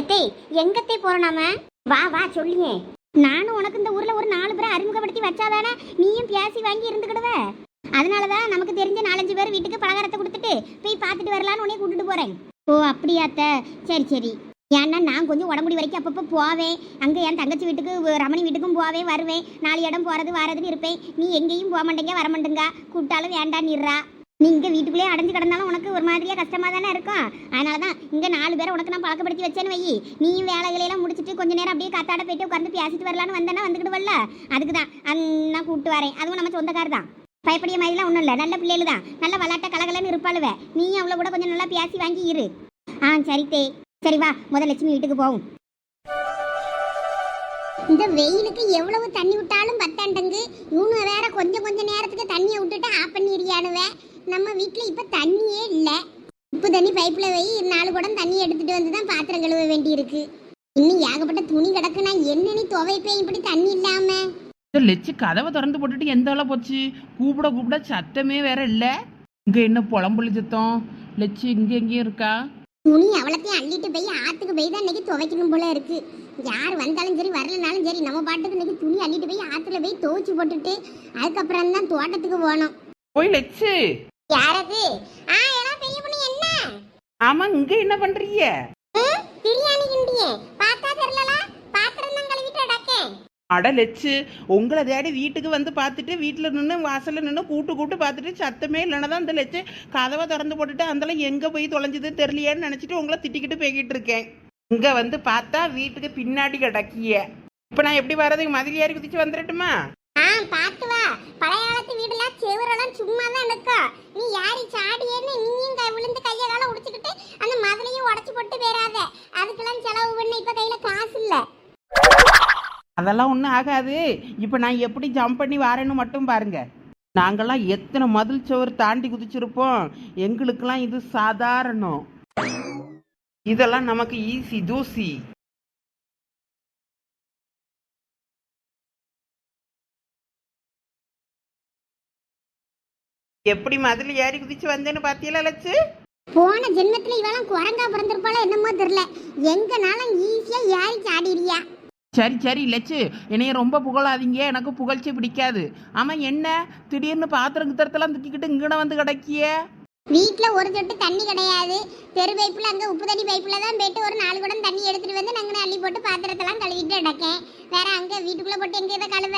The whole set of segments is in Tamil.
எத்தே எங்கத்தே போறோம் நாம வா வா சொல்லுங்க நானும் உனக்கு இந்த ஊர்ல ஒரு நாலு பேரை அறிமுகப்படுத்தி வச்சாதானே நீயும் பேசி வாங்கி இருந்துக்கிடுவ? அதனாலதான் நமக்கு தெரிஞ்ச நாலஞ்சு பேர் வீட்டுக்கு பலகாரத்தை கொடுத்துட்டு போய் பார்த்துட்டு வரலான்னு உனே கூட்டிட்டு போறேன். ஓ அப்படியாத்த. சரி சரி. ஏன்னா நான் கொஞ்சம் உடம்புடி வரைக்கும் அப்பப்போ போவேன். அங்கே என் தங்கச்சி வீட்டுக்கு ரமணி வீட்டுக்கும் போவேன் வருவேன். நாலு இடம் போகிறது வரதுன்னு இருப்பேன். நீ எங்கேயும் போக மாட்டேங்க வர மாட்டேங்க. கூப்பிட்டாலும் வேண்டான்னுறா நீ இங்கே வீட்டுக்குள்ளேயே அடைஞ்சு கிடந்தாலும் உனக்கு ஒரு மாதிரியாக கஷ்டமாக தானே இருக்கும். அதனால தான் இங்கே நாலு பேரை உனக்கு நான் பழக்கப்படுத்தி வச்சேன்னு வை நீயும் வேலைகளையெல்லாம் முடிச்சுட்டு கொஞ்ச நேரம் அப்படியே காத்தாட போயிட்டு உட்காந்து பேசிட்டு வரலான்னு வந்தேன்னா வந்துக்கிடுவல்ல? அதுக்கு தான் நான் கூப்பிட்டு வரேன். அதுவும் நம்ம சொந்தக்கார தான் பயப்படிய மாதிரிலாம் ஒன்றும் இல்லை. நல்ல பிள்ளைகள் தான் நல்ல விளாட்ட கலகலன்னு இருப்பாளுவ. நீ அவ்வளோ கூட கொஞ்சம் நல்லா பேசி வாங்கி இரு. ஆ சரி தே. சரி வா. முதல் லட்சுமி வீட்டுக்கு போவோம். இந்த வெயிலுக்கு எவ்வளவு தண்ணி விட்டாலும் பத்த இவனு வேற கொஞ்சம் கொஞ்சம் நேரத்துக்கு தண்ணியை விட்டுட்டு ஆஃப் பண்ணிடுறியானுவ நம்ம வீட்டில் இப்போ தண்ணியே இல்லை உப்பு தண்ணி பைப்பில் வை நாலு குடம் தண்ணி எடுத்துட்டு வந்து தான் பாத்திரம் கழுவ வேண்டியிருக்கு இன்னும் ஏகப்பட்ட துணி கிடக்கு நான் என்னன்னு துவைப்பேன் இப்படி தண்ணி இல்லாம இந்த லெச்சு கதவை திறந்து போட்டுட்டு எந்த ஆளா போச்சு? கூப்பிட கூப்பிட சத்தமே வேற இல்லை. இங்கே என்ன புலம்புலி சத்தம்? லெச்சு இங்கே எங்கேயும் இருக்கா? துணி அவ்வளோத்தையும் அள்ளிட்டு போய் ஆத்துக்கு போய் தான் இன்னைக்கு துவைக்கணும் போல இருக்கு. யார் வந்தாலும் சரி வரலனாலும் சரி நம்ம பாட்டுக்கு இன்னைக்கு துணி அள்ளிட்டு போய் ஆத்துல போய் துவைச்சு போட்டுட்டு அதுக்கப்புறம் தான் தோட்டத்துக்கு போகணும். போய் லெச்சு. யாரது ஆ எல்லாம் பெரிய பொண்ணு என்ன? ஆமா இங்கே என்ன பண்றீங்க ம், பிரியாணி கிண்டியே பார்த்தா தெரியல பாத்திரம் தான் கழுவிட்டு அடக்கேன் அட லெச்சு உங்களை தேடி வீட்டுக்கு வந்து பார்த்துட்டு வீட்டில் நின்று வாசலில் நின்று கூட்டு கூட்டு பார்த்துட்டு சத்தமே இல்லைன்னா தான் இந்த லெச்சு கதவை திறந்து போட்டுட்டு அந்தளம் எங்கே போய் தொலைஞ்சது தெரியலையேன்னு நினச்சிட்டு உங்களை திட்டிக்கிட்டு போய்கிட்டு இருக்கேன். இங்கே வந்து பார்த்தா வீட்டுக்கு பின்னாடி கிடக்கிய. இப்போ நான் எப்படி வர்றதுக்கு மதில் குதிச்சு வந்துடட்டுமா ஆ பார்த்து வா. பழைய காலத்து வீடெல்லாம் செவரெல்லாம் சும்மா தான் இருக்கும். நீ யாரி சாடியேன்னு நீயும் கை விழுந்து கையை கால உடிச்சுக்கிட்டு அந்த மதுரையும் உடச்சி போட்டு போயிடாத அதுக்கெல்லாம் செலவு பண்ண. இப்போ கையில் காசு இல்லை. அதெல்லாம் ஒன்றும் ஆகாது. இப்போ நான் எப்படி ஜம்ப் பண்ணி வரேன்னு மட்டும் பாருங்க. நாங்கள்லாம் எத்தனை மதில் சுவர் தாண்டி குதிச்சிருப்போம். எங்களுக்கெல்லாம் இது சாதாரணம். இதெல்லாம் நமக்கு ஈஸி தூசி எப்படி மதில் ஏறி குதிச்சு வந்தேன்னு பார்த்தீங்களா லட்சு? போன ஜென்மத்துல இவெல்லாம் குரங்கா பிறந்திருப்பாளோ என்னமோ தெரியல. எங்கனாலும் ஈஸியா ஏறி சாடிடுறியா? சரி சரி லட்சு என்னைய ரொம்ப புகழாதீங்க. எனக்கு புகழ்ச்சி பிடிக்காது. ஆமாம் என்ன? திடீர்னு பாத்திரம் கித்திரத்தெல்லாம் தூக்கிக்கிட்டு இங்கன வந்து கிடக்கிய? வீட்ல ஒரு சொட்டு தண்ணி கிடையாது. தெரு பைப்புல அங்க உப்பு தண்ணி பைப்புல தான் போயிட்டு ஒரு நாலு குடம் தண்ணி எடுத்துட்டு வந்து நாங்க அள்ளி போட்டு பாத்திரத்தெல்லாம் கழுவிட்டு அடக்கேன் வேற அங்க வீட்டுக்குள்ள போட்டு எங்க இதை கழுவ?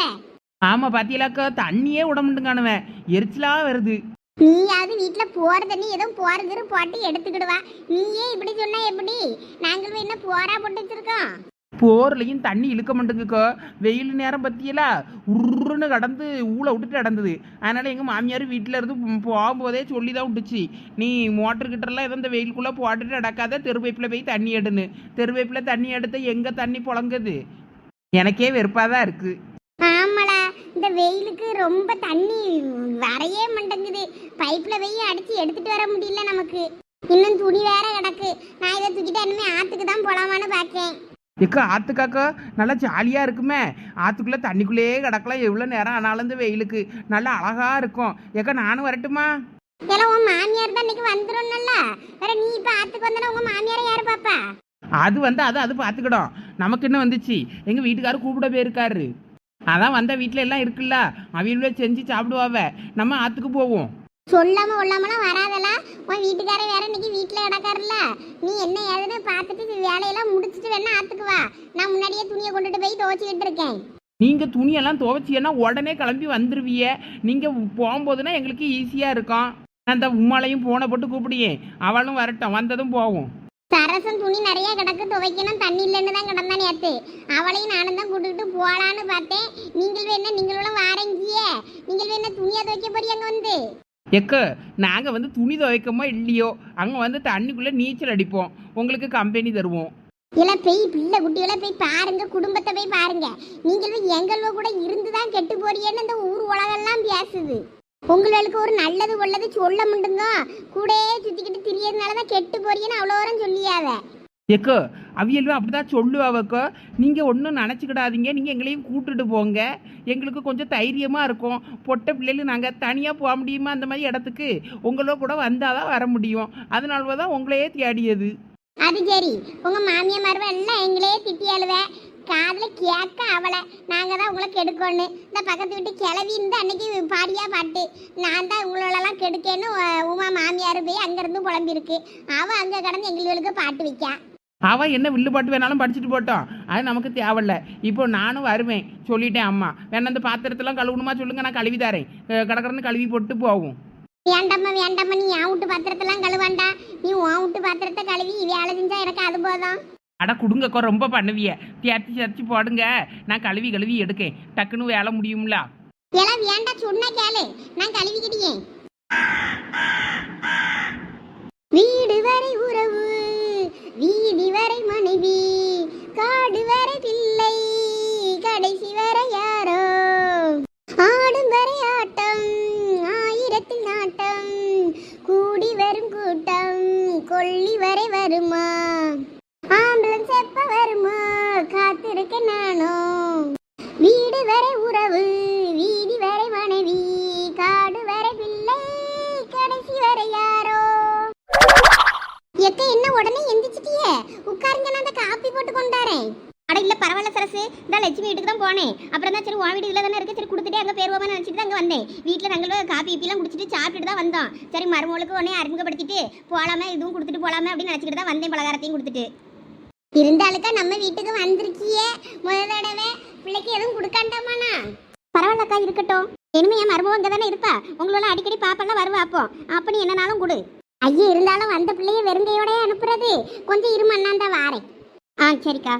ஆமாம் பாத்தியலாக்கா தண்ணியே விட மாட்டேங்கானுவேன் எரிச்சலாக வருது. நீயாவது வீட்ல போற தண்ணி ஏதோ போறதுரு போட்டு எடுத்துக்கிடுவா. நீயே இப்படி சொன்னா எப்படி? நாங்களும் என்ன போரா போட்டு வச்சிருக்கோம்? போர்லையும் தண்ணி இழுக்க மாட்டேங்குக்கோ வெயில் நேரம் பத்தியலா உருன்னு கடந்து ஊளை விட்டுட்டு நடந்தது. அதனால் எங்கள் மாமியார் வீட்டில் இருந்து போகும்போதே சொல்லி தான் விட்டுச்சு நீ மோட்டர்கிட்டலாம் கிட்டலாம் இந்த வெயிலுக்குள்ளே போட்டுட்டு நடக்காத தெருவைப்பில் போய் தண்ணி எடுன்னு. தெருவைப்பில் தண்ணி எடுத்து எங்கே தண்ணி புழங்குது? எனக்கே வெறுப்பாக தான் இருக்குது ஆமாடா இந்த வெயிலுக்கு ரொம்ப தண்ணி வரையே மாட்டேங்குது. பைப்பில் போய் அடித்து எடுத்துகிட்டு வர முடியல நமக்கு. இன்னும் துணி வேற கிடக்கு. நான் இதை தூக்கிட்டு இனிமேல் ஆற்றுக்கு தான் போகலாமான்னு பார்க்கேன் எக்கா ஆத்துக்காக்கா நல்லா ஜாலியாக இருக்குமே? ஆத்துக்குள்ளே தண்ணிக்குள்ளேயே கிடக்கலாம். எவ்வளோ நேரம் ஆனாலும் வெயிலுக்கு. நல்லா அழகாக இருக்கும். ஏக்கா நானும் வரட்டுமா? எல்லாம் உன் மாமியார் தான் இன்னைக்கு வந்துரும்ல வேற நீ இப்ப ஆத்துக்கு வந்தனா உங்க மாமியாரை யாரு பாப்பா? அது வந்து அது அது பார்த்துக்கிடும் நமக்கு என்ன வந்துச்சு? எங்கள் வீட்டுக்காரர் கூப்பிட போயிருக்காரு. அதான் வந்த வீட்டில் எல்லாம் இருக்குல்ல. அவியல்வே செஞ்சு சாப்பிடுவாவ. நம்ம ஆற்றுக்கு போவோம். சொல்லாம கொள்ளாமலாம் வராதல உன் வீட்டுக்காரர் வேற இன்னைக்கு வீட்டுல கிடக்காருல்ல. நீ என்ன ஏதுன்னு பார்த்துட்டு வேலையெல்லாம் முடிச்சிட்டு வேணா ஆத்துக்கு வா. நான் முன்னாடியே துணியை கொண்டுட்டு போய் துவைச்சிக்கிட்டு இருக்கேன். நீங்கள் துணியெல்லாம் துவைச்சியன்னா உடனே கிளம்பி வந்துருவிய. நீங்கள் போகும்போதுனா எங்களுக்கு ஈஸியாக இருக்கும். நான் அந்த உம்மாலையும் போனை போட்டு கூப்பிடியே. அவளும் வரட்டும் வந்ததும் போவோம். சரசம் துணி நிறைய கிடக்கு துவைக்கணும். தண்ணி இல்லைன்னு தான் கிடந்தா நேத்து. அவளையும் நானும் தான் கூட்டிட்டு போலான்னு பார்த்தேன். நீங்கள் வேணா நீங்களும் வாரங்கிய நீங்கள் வேணா துணியா துவைக்க போறீங்க வந்து? எக்க நாங்கள் வந்து துணி துவைக்கமோ இல்லையோ அங்கே வந்து தண்ணிக்குள்ளே நீச்சல் அடிப்போம். உங்களுக்கு கம்பெனி தருவோம். இல்ல போய் பிள்ளை குட்டிகளை போய் பாருங்க குடும்பத்தை போய் பாருங்க. நீங்கள் எங்களோ கூட இருந்து தான் கெட்டு போறீங்கன்னு இந்த ஊர் உலகெல்லாம் பேசுது. உங்களுக்கு ஒரு நல்லது உள்ளது சொல்ல முடியுங்க கூடயே சுத்திக்கிட்டு திரியறதுனால தான் கெட்டு போறீங்கன்னு அவ்வளோ தூரம் சொல்லியாத. எக்கோ அவியல்வா சொல்லுவா சொல்லுவாவக்கோ நீங்கள் ஒன்றும் நினச்சிக்கிடாதீங்க. நீங்கள் எங்களையும் கூட்டுட்டு போங்க. எங்களுக்கு கொஞ்சம் தைரியமாக இருக்கும். பொட்டை பிள்ளைகள் நாங்கள் தனியாக போக முடியுமா அந்த மாதிரி இடத்துக்கு? உங்களோ கூட வந்தால் தான் வர முடியும். அதனால தான் உங்களையே தேடியது. அது சரி. உங்கள் மாமியார் மருவ எல்லாம் திட்டி அழுவ காமலை கேட்க அவளை நாங்கள் தான் உங்களை கெடுக்கோன்னு. இந்த பக்கத்து வீட்டு கிளவி இருந்து அன்னைக்கு பாடியாக பாட்டு. நான் தான் உங்களெல்லாம் கெடுக்கேன்னு உமா மாமியார் போய் அங்கேருந்து புலம்பிருக்கு அவள் அங்கே கடந்து எங்களுக்கு பாட்டு வைக்கான் அவ என்ன வில்லு பாட்டு வேணாலும் படிச்சுட்டு போட்டோம் அது நமக்கு தேவையில்ல. இப்போ நானும் வருவேன். சொல்லிட்டேன் அம்மா. வேணா அந்த பாத்திரத்தெல்லாம் கழுவணுமா சொல்லுங்க நான் கழுவி தரேன். கடற்கரன்னு கழுவி போட்டு போகும் வேண்டாம்மா வேண்டாம்மா. நீ என் வீட்டு பாத்திரத்தெல்லாம் கழுவாண்டா நீ உன் வீட்டு பாத்திரத்தை கழுவி வேலை செஞ்சா எனக்கு அது போதும். அட குடுங்கக்கோ ரொம்ப பண்ணுவிய. தேர்த்தி சேர்த்தி போடுங்க. நான் கழுவி கழுவி எடுக்கேன். டக்குன்னு வேலை முடியும்ல. எல்லாம் வேண்டாம் சொன்னா கேளு. நான் கழுவிக்கிட்டேன். வீடு வரை உறவு. வீதி வரை மனைவி காடு வரை பிள்ளை கடைசி வரை யாரோ? ஆடும் வரை ஆட்டம் ஆயிரத்தில் நாட்டம் கூடி வரும் கூட்டம் கொள்ளி வரை வருமா? ஆம்புலன்ஸ் எப்ப வருமா? காத்திருக்க நானும் வீடு வரை உறவு போனேன் அப்புறம் தான் சரி உன் வீடு இதுல தானே இருக்கு? சரி கொடுத்துட்டு அங்க பேருவாம நினைச்சிட்டு அங்க வந்தேன். வீட்டுல நாங்கள் காப்பி இப்பெல்லாம் குடிச்சிட்டு சாப்பிட்டுட்டு தான் வந்தோம். சரி மருமகளுக்கு உடனே அறிமுகப்படுத்திட்டு போலாமே இதுவும் கொடுத்துட்டு போலாமே அப்படின்னு நினைச்சிட்டு தான் வந்தேன் பலகாரத்தையும் கொடுத்துட்டு. இருந்தாலுக்கா நம்ம வீட்டுக்கு வந்திருக்கியே. முத தடவை. பிள்ளைக்கு எதுவும் கொடுக்காண்டாமாண்ணா? பரவாயில்லக்கா இருக்கட்டும். இனிமே என் மருமகம் அங்கே தானே இருப்பா? உங்களோட அடிக்கடி பாப்பெல்லாம் வருவா அப்போ. அப்ப நீ என்னனாலும் கொடு. ஐயா இருந்தாலும் வந்த பிள்ளைய வெறுங்கையோட அனுப்புறது. கொஞ்சம் இருமண்ணாந்தா வாரேன். ஆ சரிக்கா.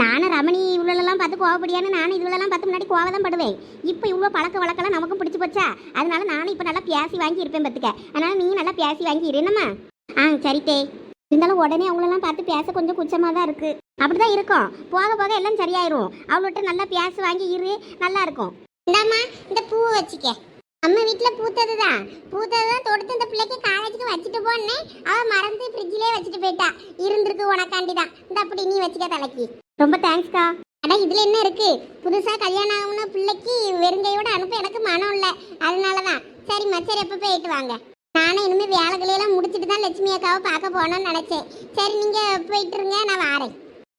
நானும் ரமணி இவ்வளோலாம் பார்த்து கோவப்படியான்னு நானும் இவ்வளோலாம் பார்த்து முன்னாடி கோவம் தான் படுவேன். இப்போ இவ்வளோ பழக்க வழக்கெல்லாம் நமக்கும் பிடிச்சி போச்சா? அதனால நானும் இப்போ நல்லா பேசி வாங்கி இருப்பேன் பார்த்துக்க அதனால நீ நல்லா பேசி வாங்கி இரு ஆ சரித்தே இருந்தாலும் உடனே அவங்களெல்லாம் பார்த்து பேச கொஞ்சம் குச்சமாக தான் இருக்குது அப்படி தான் இருக்கும். போக போக எல்லாம் சரியாயிரும். அவள்கிட்ட நல்லா பேச வாங்கி இரு நல்லா இருக்கும். இந்தாம்மா இந்த பூவை வச்சுக்க. நம்ம வீட்டில் பூத்தது தான் பூத்தது தான் தொடுத்து இந்த பிள்ளைக்கு காலேஜுக்கு வச்சுட்டு போனேன். அவள் மறந்து ஃப்ரிட்ஜிலே வச்சுட்டு போயிட்டா. இருந்திருக்கு உனக்காண்டி தான் இந்த அப்படி நீ வச்சுக்க தலைக்கு. ரொம்ப தேங்க்ஸ்க்கா அட இதில் என்ன இருக்கு? புதுசாக கல்யாணம் ஆகுன பிள்ளைக்கு வெறுங்கையோட அனுப்ப எனக்கு மனம் இல்லை. அதனால தான் சரிம்மா சரி எப்போ போயிட்டு வாங்க. நானும் இனிமேல் வேலைகளையெல்லாம் முடிச்சுட்டு தான் லட்சுமி அக்காவை பார்க்க போகணும்னு நினச்சேன். சரி நீங்கள் போயிட்டு இருங்க நான் வாரேன்.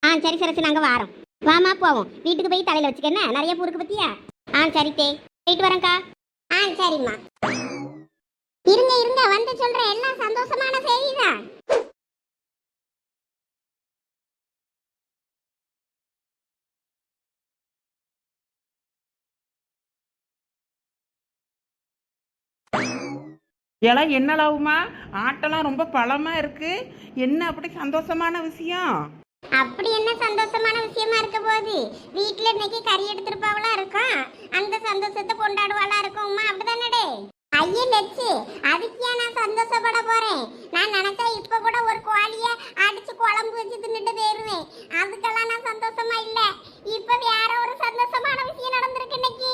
ஆ சரி சரி நாங்கள் வாரோம். வாமா போவோம். வீட்டுக்கு போய் தலையில் வச்சுக்கஎன்ன நிறைய பூருக்கு பற்றியா ஆ சரி தே. போயிட்டு வரேன்க்கா. ஆ சரிம்மா. இருங்க இருங்க வந்து சொல்கிறேன் எல்லாம் சந்தோஷமான செய்திதான். எல்லாம் என்னலாவுமா? ஆட்டெல்லாம் ரொம்ப பழமா இருக்கு. என்ன அப்படி சந்தோஷமான விஷயம்? அப்படி என்ன சந்தோஷமான விஷயமா இருக்க போகுது? வீட்டுல இன்னைக்கு கறி எடுத்துருப்பாவளா இருக்கும் அந்த சந்தோஷத்தை கொண்டாடுவாளா இருக்கும்மா அப்படிதானடே. ஐயே லட்சு அதுக்கே நான் சந்தோஷப்பட போறேன்? நான் நினைச்சா இப்ப கூட ஒரு கோழிய அடிச்சு குழம்பு வச்சு தின்னுட்டு போயிருவேன். அதுக்கெல்லாம் நான் சந்தோஷமா இல்ல. இப்ப வேற ஒரு சந்தோஷமான விஷயம் நடந்திருக்கு இன்னைக்கு.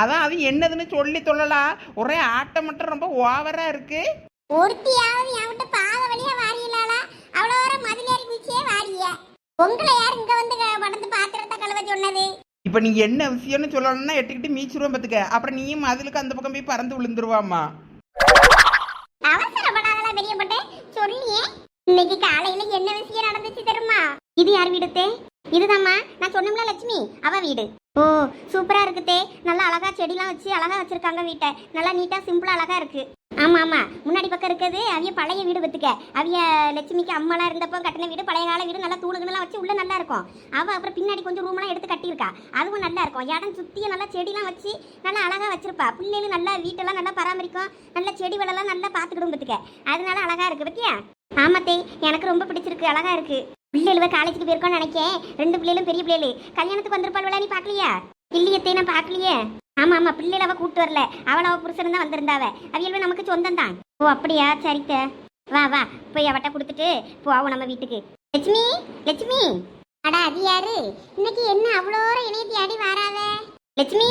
அதான் அது என்னதுன்னு சொல்லி சொல்லலாம் ஒரே ஆட்டம் மட்டும் ரொம்ப ஓவரா இருக்கு. ஒருத்தியாவது என் விட்டு பாத வழியா வாரியலாளா? அவ்வளோ வர மதிலேறி குச்சியே வாரிய. உங்களை யார் இங்க வந்து படந்து பாத்திரத்தை கழுவ சொன்னது? இப்போ நீ என்ன விஷயம்னு சொல்லணும்னா எட்டுக்கிட்டு மீச்சிருவோம் பார்த்துக்க அப்புறம் நீயும் மதிலுக்கு அந்த பக்கம் போய் பறந்து விழுந்துருவாமா அவசரப்படாதல பெரியப்பட்டு சொல்லியே. இன்னைக்கு காலையில என்ன விஷயம் நடந்துச்சு தெரியுமா? இது யார் வீடுத்தே இதுதாம்மா. நான் சொன்னோம்ல லட்சுமி அவ வீடு. ஓ சூப்பராக இருக்குதே நல்லா அழகா செடிலாம் வச்சு அழகா வச்சுருக்காங்க வீட்டை. நல்லா நீட்டாக சிம்பிளாக அழகா இருக்கு. ஆமாம் ஆமாம் முன்னாடி பக்கம் இருக்கிறது அவிய பழைய வீடு பத்துக்க அவிய லட்சுமிக்கு அம்மாலாம் இருந்தப்போ கட்டின வீடு பழைய கால வீடு நல்லா தூளுகள்லாம் வச்சு உள்ளே நல்லா இருக்கும். அவள் அப்புறம் பின்னாடி கொஞ்சம் ரூம்லாம் எடுத்து கட்டியிருக்கா. அதுவும் நல்லா இருக்கும். இடம் சுற்றியும் நல்லா செடிலாம் வச்சு நல்லா அழகா வச்சுருப்பா. பிள்ளைகளும் நல்லா வீட்டெல்லாம் நல்லா பராமரிக்கும். நல்ல செடி வளெல்லாம் நல்லா பார்த்துக்கிடும் பத்துக்க அதனால அழகா இருக்கு பத்தியா? ஆமாத்தே எனக்கு ரொம்ப பிடிச்சிருக்கு. அழகா இருக்கு. பிள்ளைகளுவ காலேஜுக்கு போயிருக்கோம்னு நினைக்கேன். ரெண்டு பிள்ளைகளும் பெரிய பிள்ளைகளு. கல்யாணத்துக்கு வந்திருப்பாள் நீ பார்க்கலையா? இல்லையத்தை நான் பார்க்கலையே. ஆமா ஆமாம் பிள்ளைகள் அவள் கூப்பிட்டு வரல. அவள் அவள் புருஷன் தான் வந்திருந்தாவ அவியல்வ நமக்கு சொந்தம் தான். ஓ அப்படியா? சரித்த. வா வா போய் அவட்ட கொடுத்துட்டு போவோம் நம்ம வீட்டுக்கு. லட்சுமி லட்சுமி. அடா அது யாரு? இன்னைக்கு என்ன அவ்வளோ இணையத்தி அடி வராத? லட்சுமி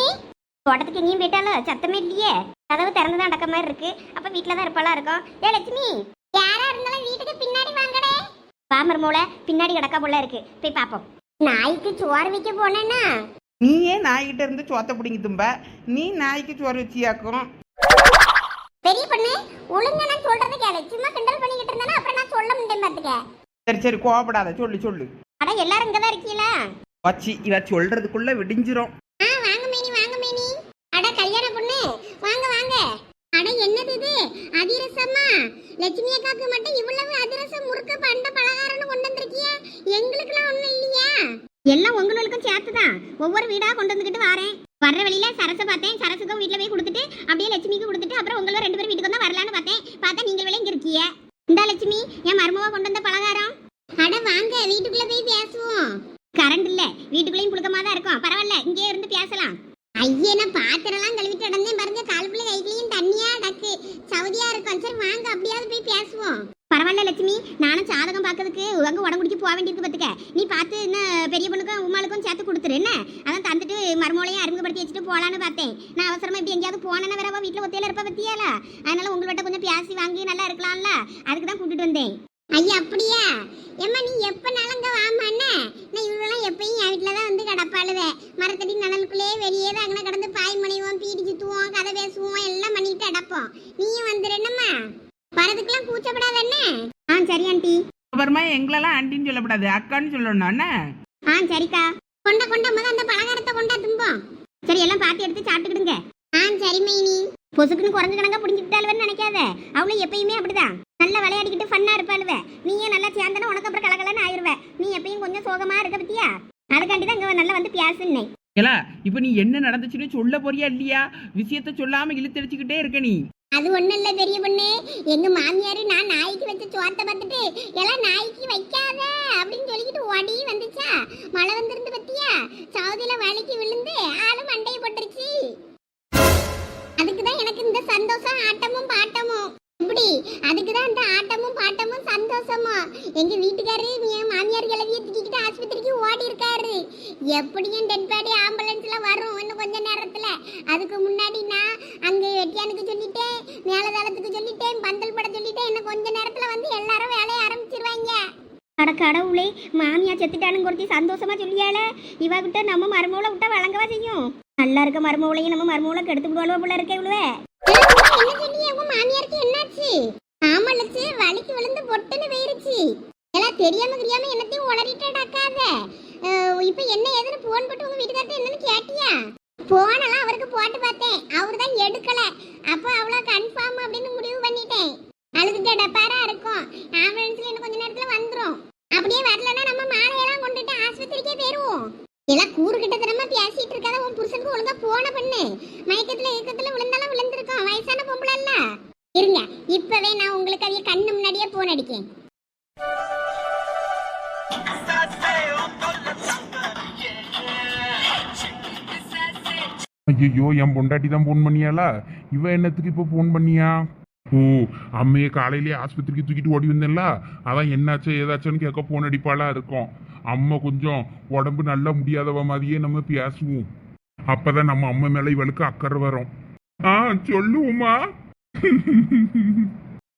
தோட்டத்துக்கு எங்கேயும் போயிட்டாலும் சத்தமே இல்லையே. கதவு திறந்துதான் அடக்க மாதிரி இருக்கு. அப்ப வீட்டில் தான் இருப்பாளா இருக்கும். ஏ லட்சுமி. யாரா இருந்தாலும் வீட்டுக்கு பின்னாடி வாங்க. பாமர் மூளை பின்னாடி கிடக்க போல இருக்கு. போய் பாப்போம். நாய்க்கு சோறு வைக்க போனேன்னா? நீ ஏன் நாய்கிட்ட இருந்து சோத்த பிடிங்கி தும்ப. நீ நாய்க்கு சோறு வச்சியாக்கும். பெரிய பொண்ணு ஒழுங்கா நான் சொல்றத கேளு. சும்மா கிண்டல் பண்ணிக்கிட்டு இருந்தானா அப்புறம் நான் சொல்ல முடியும் பாத்துக்க. சரி சரி கோவப்படாத. சொல்லு சொல்லு. அட எல்லாரும் இங்க தான் இருக்கீங்களா? வச்சி இவ சொல்றதுக்குள்ள விடிஞ்சிரும். ஆ வாங்க மேனி வாங்க மேனி. அட கல்யாண பொண்ணு வாங்க வாங்க. அட என்னது இது? அதிரசமா? லட்சுமி அக்காக்கு மட்டும் இவ்வளவு அதிரசம் முறுக்கு பண்ட பலகாரம்னு கொண்டு வந்திருக்கிய? எங்களுக்குலாம் ஒண்ணும் இல்லையா? எல்லாம் உங்களுக்கும் சேர்த்து தான் ஒவ்வொரு வீடா கொண்டு வந்துக்கிட்டு வரேன். வர்ற வழியில சரச பார்த்தேன். சரசுக்கும் வீட்ல போய் கொடுத்துட்டு அப்படியே லட்சுமிக்கு கொடுத்துட்டு அப்புறம் உங்களும் ரெண்டு பேரும் வீட்டுக்கு வந்தா வரலான்னு பார்த்தேன். பார்த்தா நீங்கள் வேலை இங்க இருக்கீங்க? இந்தா லட்சுமி என் மருமவா கொண்டு வந்த பலகாரம். அட வாங்க வீட்டுக்குள்ள போய் பேசுவோம். கரண்ட் இல்ல வீட்டுக்குள்ளேயும் புழுக்கமா தான் இருக்கும் பரவாயில்ல இங்கே இருந்து பேசலாம் ஐயே நான் பாத்திரம்லாம் கழுவிட்டு இடந்தேன் பாருங்க காலுக்குள்ள கைக்குள்ளேயும் தண்ணியா டக்கு சவுதியா இருக்கும் சரி வாங்க அப்படியாவது போய் பேசுவோம் பரவாயில்ல லட்சுமி நானும் ஜாதகம் பார்க்கறதுக்கு அங்க உடம்புடிக்கு போக வேண்டியிருக்கு பத்துக்க நீ பார்த்து என்ன பெரிய பொண்ணுக்கும் உமாளுக்கும் சேர்த்து கொடுத்துரு என்ன அதான் தந்துட்டு மருமோளையும் அறிமுகப்படுத்தி வச்சுட்டு போலான்னு பார்த்தேன் நான் அவசரமா இப்படி எங்கேயாவது போனேன்னா வேற அவ வீட்டுல ஒத்தையில இருப்ப பத்தியால அதனால உங்கள்கிட்ட கொஞ்சம் பேசி வாங்கி நல்லா இருக்கலாம்ல அதுக்கு தான் கூட்டிட்டு வந்தேன் ஐயா அப்படியா ஏம்மா நீ எப்பனாலும் அங்க வாமாண்ணே நான் இவ்வளோலாம் எப்பயும் என் வீட்டில் தான் கிடப்பாளுவேன் மரத்தடி நலனுக்குள்ளே வெளியே தான் அங்கே கடந்து பாய் மணிவோம் பீடி சுத்துவோம் கதை பேசுவோம் எல்லாம் பண்ணிட்டு கிடப்போம். நீயும் வந்துடுஎன்னம்மா வரதுக்கெல்லாம் கூச்சப்படாதண்ணே ஆ சரி ஆண்டி. அப்புறமா எங்களெல்லாம் ஆண்டின்னு சொல்லக்கூடாது அக்கான்னு சொல்லணும் என்ன? ஆ சரிக்கா. கொண்ட கொண்ட முத அந்த பலகாரத்தை கொண்டா தும்போம். சரி எல்லாம் பார்த்து எடுத்து சாப்பிட்டுக்கிடுங்க. ஆ சரி மைனி. பொசுக்குன்னு குரங்கு கணக்கா புடிஞ்சுக்கிட்டாளுவன்னு நினைக்காத. அவளும் எப்பயுமே அப்படிதான். நல்லா விளையாடிக்கிட்டு ஃபன்னா இருப்பாளுவ. நீயே நல்லா சேர்ந்தனா உனக்கு அப்புறம் கலகலன்னு ஆயிருவ. நீ எப்பயும் கொஞ்சம் சோகமா இருக்க பத்தியா? அதுக்காண்டி தான் இங்க நல்லா வந்து பேசுனேன் ஏலா இப்போ நீ என்ன நடந்துச்சுன்னு சொல்ல போறியா இல்லையா? விஷயத்த சொல்லாம இழுத்தடிச்சுக்கிட்டே இருக்க நீ. அது ஒண்ணும் இல்ல பெரிய பொண்ணு. எங்க மாமியாரு நான் நாய்க்கு வச்ச சோத்தை பார்த்துட்டு எல்லாம் நாய்க்கு வைக்காத அப்படின்னு சொல்லிக்கிட்டு ஓடி வந்துச்சா. மழை வந்திருந்து பத்தியா? சவுதியில வலிக்கு விழுந்து ஆளும் மண்டையை போட்டுருச்சு. அதுக்கு தான் எனக்கு இந்த சந்தோஷம் ஆட்டமும் பாட்டமும். இப்படி அதுக்கு தான் இந்த ஆட்டமும் பாட்டமும் சந்தோஷமும். எங்க வீட்டுக்காரு என் மாமியார் தூக்கிக்கிட்டு ஆஸ்பத்திரிக்கு ஓடி இருக்காரு எப்படியும் டெட் பாடி ஆம்புலன்ஸ்ல வரும் இன்னும் கொஞ்ச நேரத்துல. அதுக்கு முன்னாடி நான் அங்க வெட்டியானுக்கு சொல்லிட்டேன் மேலதளத்துக்கு சொல்லிட்டேன் பந்தல் பட சொல்லிட்டேன். இன்னும் கொஞ்ச நேரத்துல வந்து எல்லாரும் வேலையை ஆரம்பிச்சிருவாங்க. அட கடவுளே மாமியா செத்துட்டானு ஒருத்தி சந்தோஷமா சொல்லியால? இவ கிட்ட நம்ம மருமகளை விட்டா வழங்கவா செய்யும்? நல்லா இருக்க மருமகளையும் நம்ம மருமகளை கெடுத்து விடுவாளோ போல இருக்க இவ்வளவு என்ன சொன்னீங்க? உங்க மாமியாருக்கு என்னாச்சு? ஆமா வலிக்கு விழுந்து பொட்டுன்னு போயிருச்சு. எல்லாம் தெரியாம தெரியாம என்னத்தையும் உளறிட்டடாக்காத இப்போ என்ன ஏதுன்னு போன் போட்டு உங்க வீட்டுக்கார்ட்ட என்னன்னு கேட்டியா? போனெல்லாம் அவருக்கு போட்டு பார்த்தேன். அவர் தான் எடுக்கல. அப்போ அவ்வளோ கன்ஃபார்ம் அப்படின்னு முடிவு பண்ணிட்டேன். அழுதுட்ட டப்பாரா இருக்கும். ஆம்புலன்ஸ்ல இன்னும் கொஞ்ச நேரத்துல வந்துரும். அப்படியே வரலன்னா நம்ம மாலையெல்லாம் கொண்டுட்டு ஆஸ்பத்திரிக்கே போயிருவோம். எல்லாம் கூறு கிட்டத்தனமா பேசிட்டு இருக்காத உன் புருஷனுக்கு ஒழுங்கா போன பண்ணு. மயக்கத்துல ஏக்கத்துல விழுந்தாலும் விழுந்திருக்கோம். வயசான பொம்பளை இல்ல. இருங்க இப்பவே நான் உங்களுக்கு அதைய கண்ணு முன்னாடியே போன் அடிக்கேன் ஐயோ என் பொண்டாட்டி தான் ஃபோன் பண்ணியாளா? இவ என்னத்துக்கு இப்போ ஃபோன் பண்ணியா? ஓ அம்மையை காலையிலேயே ஆஸ்பத்திரிக்கு தூக்கிட்டு ஓடி வந்தேன்ல. அதான் என்னாச்சு ஏதாச்சுன்னு கேட்க ஃபோன் அடிப்பாளா இருக்கும். அம்மா கொஞ்சம் உடம்பு நல்லா முடியாதவ மாதிரியே நம்ம பேசுவோம். அப்பதான் நம்ம அம்மா மேல இவளுக்கு அக்கறை வரும். ஆ சொல்லுவோமா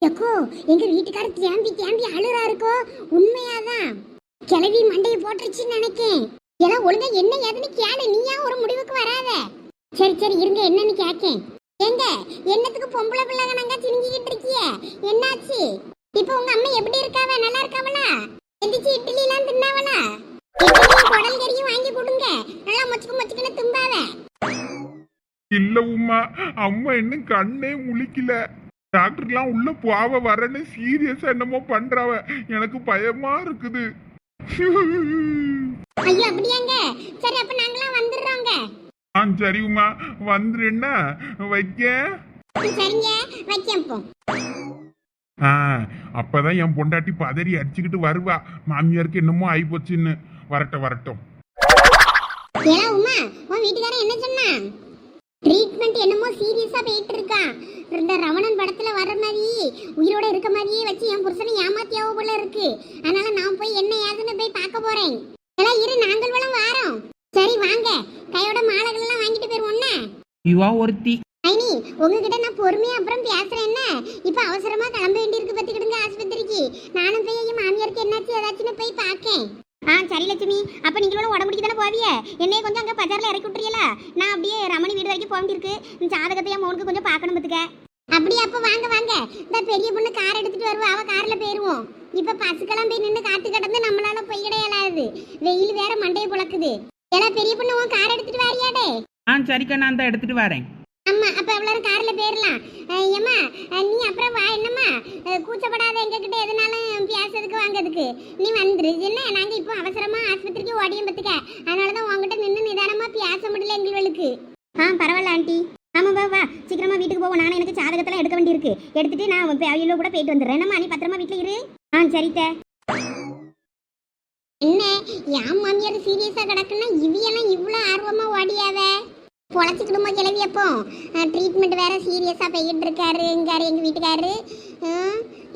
எக்கோ எங்க வீட்டுக்காரர் தேம்பி தேம்பி அழுறா இருக்கோ உண்மையாதான். கிளவி மண்டையை போட்டுருச்சுன்னு நினைக்கேன். ஏன்னா ஒழுங்கா என்ன ஏதுன்னு கேளு. நீயா ஒரு முடிவுக்கு வராத. சரி சரி இருங்க. என்னன்னு கேக்கேன். ஏங்க என்னத்துக்கு பொம்பளை பிள்ளைங்க நாங்க சினிங்கிட்டு இருக்கிய? என்னாச்சு? இப்போ உங்க அம்மா எப்படி இருக்காவ? நல்லா இருக்காவளா? எந்திரிச்சு இட்லி எல்லாம் தின்னாவளா? குடல் கறியும் வாங்கி கொடுங்க. நல்லா மொச்சுக்கு மொச்சுக்குன்னு தும்பாவ. இல்ல உமா அம்மா இன்னும் கண்ணே முழிக்கல. டாக்டர்லாம் உள்ள போவ வரேன்னு சீரியஸா என்னமோ பண்றாவ. எனக்கு பயமா இருக்குது. ஐயோ அப்படியாங்க. சரி அப்ப ஆ சரி உமா வந்துருன்னா வைக்க. சரிங்க வைக்கேன் போ. ஆ அப்பதான் என் பொண்டாட்டி பதறி அடிச்சுக்கிட்டு வருவா. மாமியாருக்கு என்னமோ ஆயிப்போச்சுன்னு. வரட்டும் வரட்டும். ஏலா உமா உன் வீட்டுக்காரன் என்ன சொன்னான் ட்ரீட்மெண்ட் என்னமோ சீரியஸா போயிட்டு இருக்கான் இந்த ரமணன் படத்துல வர்ற மாதிரி உயிரோட இருக்க மாதிரியே வச்சு என் புருஷனை ஏமாத்தியாவோ போல இருக்கு. அதனால நான் போய் என்ன ஏதுன்னு போய் பார்க்க போறேன். இரு நாங்கள் வளம் வாரோம். சரி வாங்க. கையோட மாலைகள் எல்லாம் வாங்கிட்டு போயிருவோம்னா இவா ஒருத்தி. ஐனி உங்ககிட்ட நான் பொறுமையா அப்புறம் பேசுறேன் என்ன? இப்ப அவசரமா கிளம்ப வேண்டியிருக்கு பத்துக்கிடுங்க ஆஸ்பத்திரிக்கு. நானும் போய் என் மாமியாருக்கு என்னாச்சு ஏதாச்சுன்னு போய் பார்க்கேன் ஆ சரி லட்சுமி. அப்ப நீங்களும் உடம்புடிக்கு தானே போவிய என்னைய கொஞ்சம் அங்க பஜார்ல இறக்கி விட்டுறீங்களா? நான் அப்படியே ரமணி வீடு வரைக்கும் போக வேண்டியிருக்கு. இந்த ஜாதகத்தை என் மோனுக்கு கொஞ்சம் பார்க்கணும் பத்துக்க அப்படியே அப்ப வாங்க வாங்க. இந்த பெரிய பொண்ணு கார் எடுத்துட்டு வருவா அவ கார்ல போயிருவோம். இப்ப பசுக்கெல்லாம் போய் நின்று காத்து கிடந்து நம்மளால போய் கிடையாது. வெயில் வேற மண்டையை புழக்குது. ஏன்னா பெரிய பொண்ணு உன் கார் எடுத்துட்டு வாரியாடே ஆ சரிக்கா நான் தான் எடுத்துட்டு வரேன். அம்மா அப்ப எல்லாரும் கார்ல போயிடலாம் ஏம்மா நீ அப்புறம் வா என்னம்மா? கூச்சப்படாத எங்க கிட்ட எதுனாலும் பேசுறதுக்கு வாங்கிறதுக்கு. நீ வந்துரு. என்ன நாங்க இப்போ அவசரமா ஆஸ்பத்திரிக்கு ஓடியும் பத்துக்க. அதனாலதான் உங்ககிட்ட நின்று நிதானமா பேச முடியல எங்களுக்கு. ஆ பரவாயில்ல ஆண்டி. ஆமா வா வா. சீக்கிரமா வீட்டுக்கு போவோம். நானும் எனக்கு ஜாதகத்தெல்லாம் எடுக்க வேண்டியிருக்கு. எடுத்துட்டு நான் அவையில கூட போயிட்டு வந்துடுறேன். என்னம்மா நீ பத்திரமா வீட்டுல இரு. ஆ சரித்த. என்ன என் மாமியார் சீரியஸாக கிடக்குன்னா இவியெல்லாம் இவ்வளோ ஆர்வமாக ஓடியாவ பொழைச்சிக்கிடுமா கிளவி அப்போ? ட்ரீட்மெண்ட் வேற சீரியஸாக போய்கிட்டு இருக்காரு எங்காரு எங்கள் வீட்டுக்காரு.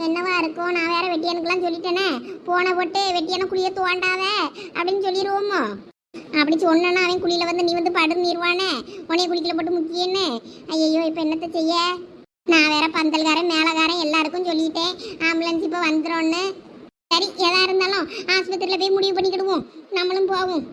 என்னவா இருக்கும்? நான் வேற வெட்டியானுக்கெல்லாம் சொல்லிட்டேனே. போன போட்டு வெட்டியான குழிய தோண்டாத அப்படின்னு சொல்லிடுவோமோ அப்படி சொன்னா அவன் குழியில் வந்து நீ வந்து படுநீருவானே உனைய குளிக்கல போட்டு முக்கியன்னு? ஐயோ இப்போ என்னத்தை செய்ய? நான் வேற பந்தல்காரன் மேலகாரன் எல்லாருக்கும் சொல்லிட்டேன். ஆம்புலன்ஸ் இப்போ வந்துடும்னு சரி எதா இருந்தாலும் ஆஸ்பத்திரியில போய் முடிவு பண்ணிக்கிடுவோம். நம்மளும் போவோம்.